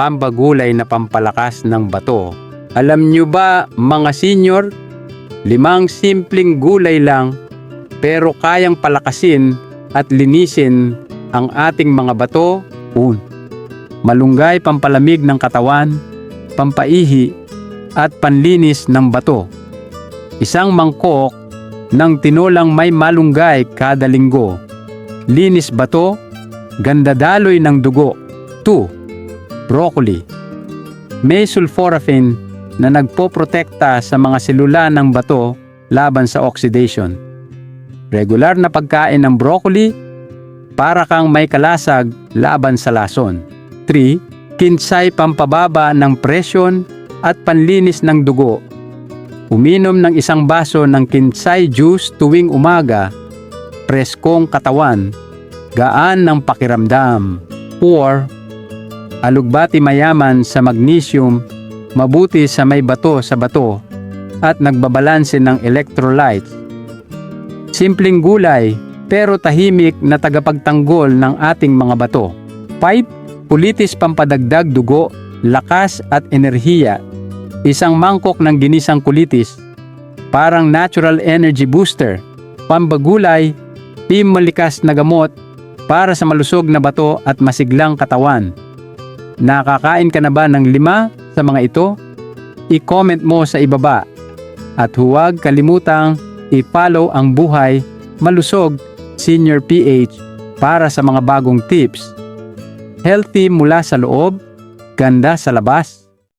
pambagulay na pampalakas ng bato. Alam nyo ba mga senior, limang simpleng gulay lang pero kayang palakasin at linisin ang ating mga bato. Un. Malunggay pampalamig ng katawan, pampaihi at panlinis ng bato. Isang mangkok ng tinolang may malunggay kada linggo. Linis bato, ganda daloy ng dugo. 2. Broccoli. May sulforaphane na nagpoprotekta sa mga selula ng bato laban sa oxidation. Regular na pagkain ng broccoli para kang may kalasag laban sa lason. 3. Kinsay pampababa ng presyon at panlinis ng dugo. Uminom ng isang baso ng kinsay juice tuwing umaga, preskong katawan, gaan ng pakiramdam. 4. Alugbati mayaman sa magnesium, mabuti sa may bato sa bato, at nagbabalanse ng electrolytes. Simpleng gulay, pero tahimik na tagapagtanggol ng ating mga bato. 5. Pulitis pampadagdag dugo, lakas at enerhiya. Isang mangkok ng ginisang kulitis, parang natural energy booster, pambagulay, pimalikas na gamot para sa malusog na bato at masiglang katawan. Nakakain ka na ba ng lima sa mga ito? I-comment mo sa ibaba. At huwag kalimutang i-follow ang buhay malusog Senior PH para sa mga bagong tips. Healthy mula sa loob, ganda sa labas.